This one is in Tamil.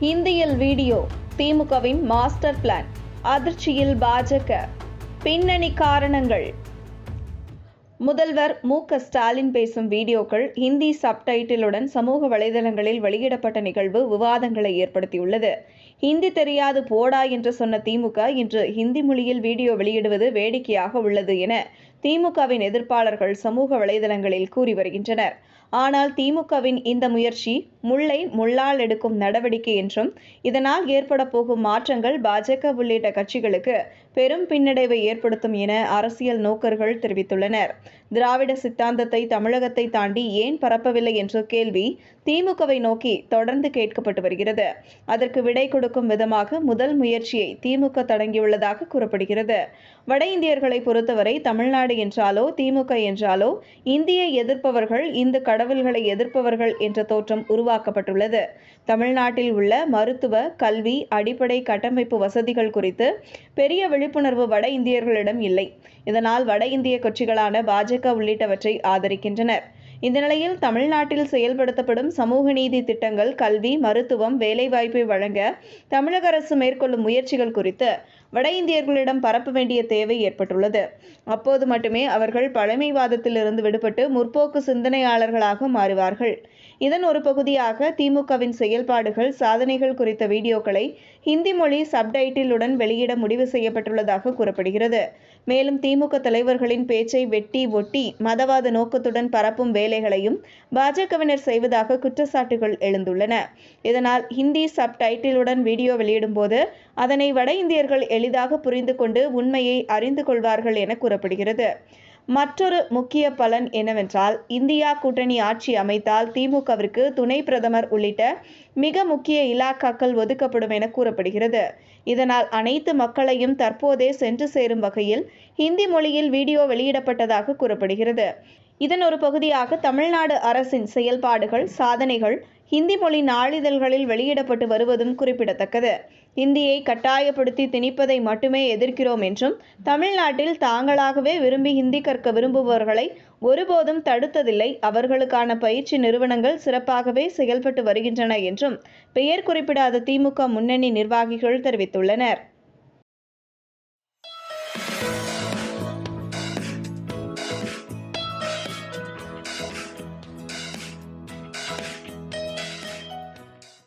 ஹிந்தியில் வீடியோ திமுகவின் மாஸ்டர் பிளான் அதிர்ச்சியில் பாஜக. பின்னணி காரணங்கள். முதல்வர் மு க ஸ்டாலின் பேசும் வீடியோக்கள் ஹிந்தி சப்டைட்டிலுடன் சமூக வலைதளங்களில் வெளியிடப்பட்ட நிகழ்வு விவாதங்களை ஏற்படுத்தியுள்ளது. ஹிந்தி தெரியாது போடா என்று சொன்ன திமுக இன்று ஹிந்தி மொழியில் வீடியோ வெளியிடுவது வேடிக்கையாக உள்ளது என திமுகவின் எதிர்ப்பாளர்கள் சமூக வலைதளங்களில் கூறி வருகின்றனர். ஆனால் திமுகவின் இந்த முயற்சி முல்லை முள்ளால் எடுக்கும் நடவடிக்கை என்றும் இதனால் ஏற்பட போகும் மாற்றங்கள் பாஜக உள்ளிட்ட கட்சிகளுக்கு பெரும் பின்னடைவை ஏற்படுத்தும் என அரசியல் நோக்கர்கள் தெரிவித்துள்ளனர். திராவிட சித்தாந்தத்தை தமிழகத்தை தாண்டி ஏன் பரப்பவில்லை என்ற கேள்வி திமுகவை நோக்கி தொடர்ந்து கேட்கப்பட்டு வருகிறது. அதற்கு விடை கொடுக்கும் விதமாக முதல் முயற்சியை திமுக தொடங்கியுள்ளதாக கூறப்படுகிறது. வட இந்தியர்களை பொறுத்தவரை தமிழ்நாடு என்றாலோ திமுக என்றாலோ இந்திய எதிர்ப்பவர்கள் இந்து கடவுள்களை எதிர்ப்பவர்கள் என்ற தோற்றம் உருவாக்கப்பட்டுள்ளது. தமிழ்நாட்டில் உள்ள மருத்துவ கல்வி அடிப்படை கட்டமைப்பு வசதிகள் குறித்து பெரிய விழிப்புணர்வு வட இந்தியர்களிடம் இல்லை. இதனால் வட இந்திய கட்சிகளான பாஜக உள்ளிட்டவற்றை ஆதரிக்கின்றனர் இந்த நிலையில் தமிழ்நாட்டில் செயல்படுத்தப்படும் சமூக நீதி திட்டங்கள் கல்வி மருத்துவம் வேலைவாய்ப்பை வழங்க தமிழக அரசு மேற்கொள்ளும் முயற்சிகள் குறித்து வட இந்தியர்களிடம் பரப்ப வேண்டிய தேவை ஏற்பட்டுள்ளது. அப்போது மட்டுமே அவர்கள் பழமைவாதத்திலிருந்து விடுபட்டு முற்போக்கு சிந்தனையாளர்களாக மாறுவார்கள். இதன் ஒரு பகுதியாக திமுகவின் செயல்பாடுகள் சாதனைகள் குறித்த வீடியோக்களை ஹிந்தி மொழி சப்டைட்டிலுடன் வெளியிட முடிவு செய்யப்பட்டுள்ளதாக கூறப்படுகிறது. மேலும் திமுக தலைவர்களின் பேச்சை வெட்டி ஒட்டி மதவாத நோக்கத்துடன் பரப்பும் வேலைகளையும் பாஜகவினர் செய்வதாக குற்றச்சாட்டுகள் எழுந்துள்ளன. இதனால் ஹிந்தி சப்டைட்டிலுடன் வீடியோ வெளியிடும்போது அதனை வட இந்தியர்கள் எளிதாக புரிந்து கொண்டு உண்மையை அறிந்து கொள்வார்கள் என கூறப்படுகிறது. மற்றொரு முக்கிய பலன் என்னவென்றால் இந்தியா கூட்டணி ஆட்சி அமைத்தால் திமுகவிற்கு துணை பிரதமர் உள்ளிட்ட மிக முக்கிய இலாக்காக்கள் ஒதுக்கப்படும் என கூறப்படுகிறது. இதனால் அனைத்து மக்களையும் தற்போதே சென்று சேரும் வகையில் ஹிந்தி மொழியில் வீடியோ வெளியிடப்பட்டதாக கூறப்படுகிறது. இதன் ஒரு பகுதியாக தமிழ்நாடு அரசின் செயல்பாடுகள் சாதனைகள் ஹிந்தி மொழி நாளிதழ்களில் வெளியிடப்பட்டு வருவதும் குறிப்பிடத்தக்கது. இந்தியை கட்டாயப்படுத்தி திணிப்பதை மட்டுமே எதிர்க்கிறோம் என்றும் தமிழ்நாட்டில் தாங்களாகவே விரும்பி ஹிந்தி கற்க விரும்புபவர்களை ஒருபோதும் தடுத்ததில்லை. அவர்களுக்கான பயிற்சி நிறுவனங்கள் சிறப்பாகவே செயல்பட்டு வருகின்றன என்றும் பெயர் குறிப்பிடாத திமுக முன்னணி நிர்வாகிகள் தெரிவித்துள்ளனர்.